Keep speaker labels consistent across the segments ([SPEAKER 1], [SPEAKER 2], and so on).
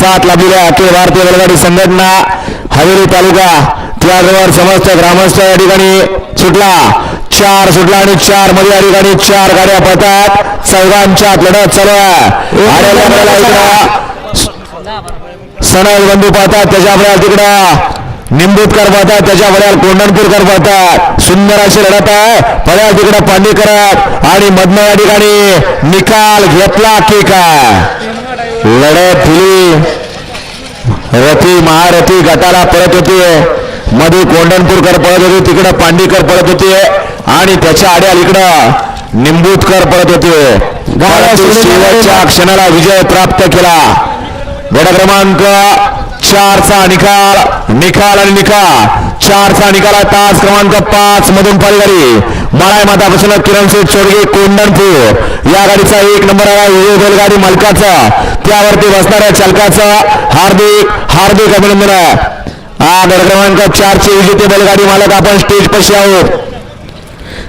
[SPEAKER 1] साथ लाभलेल्या अखिल भारतीय बैलगाडी संघटना हवेली तालुका त्याचबरोबर समस्त ग्रामस्थ या ठिकाणी सुटला. चार सुटला आणि चारमध्ये या ठिकाणी चार गाड्या पळतात. चौघांच्या लढत चालू आहे. आलेल्या बंधू पाहतात त्याच्या बरोबर तिकडं निंबूतकर पाहतात त्याच्या बरोबर कोंडणपूरकर पाहतात सुंदर अशी लढत आहे. पड्या तिकडं पांडेकर आणि मधनं या ठिकाणी निकाल घेतला की काय? लढत दिली रथी महारथी गटाला पळत होती मध्ये कोंडणपूरकर पळत होते तिकडं पांडेकर पळत होते आणि त्याच्या आड्याल इकडं निंबूतकर पळत होते परंतु शेवटच्या क्षणाला विजय प्राप्त केला. गट क्रमांक चारचा निकाल निकाल आणि निकाल. चारचा निकाल तास क्रमांक पाच मधून पालगाडी मळाय मातापासून किरण शेठ चोडगे कोंडणपूर या गाडीचा एक नंबर आहे विजय बैलगाडी मालकाचा. त्यावरती बसणाऱ्या चालकाचा हार्दिक हार्दिक अभिनंदन आहे. हा गड क्रमांक चारचे विजेते बैलगाडी मालक आपण स्टेज पशी आहोत.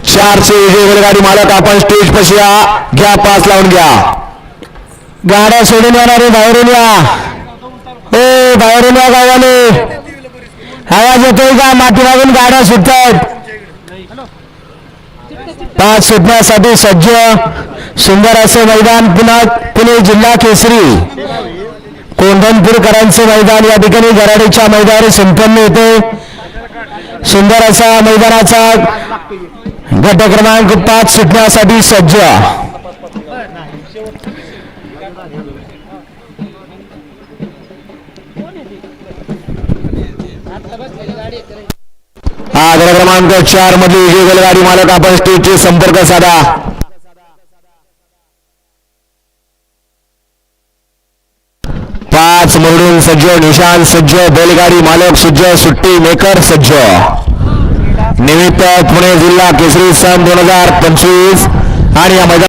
[SPEAKER 1] चारचे विजय बैलगाडी मालक आपण स्टेज पशी या घ्या पास लावून घ्या. गाड्या सोडून येणारे बाहेरून या. ए बाहेरून या गावाने आवाज येतोय का? माती मागून गाड्या सुटतायत. पाच सुटण्यासाठी सज्ज सुंदर असे मैदान पुन्हा पुणे जिल्हा केसरी. कोंढणपूरकरांचे मैदान या ठिकाणी गराडीच्या मैदानावर संपन्न होते. सुंदर असा मैदानाचा गट क्रमांक पाच सुटण्यासाठी सज्ज. हा गट क्रमांक चारमध्ये विजय बैलगाडी मालक आपण स्टेजचे संपर्क साधा. मुरडून सज्ज निशान सज्ज बैलगाडी मालक सज्ज सुट्टी मेकर सज्ज. निमित्त पुणे जिल्हा केसरी सन दोन हजार पंचवीस आणि या मैदान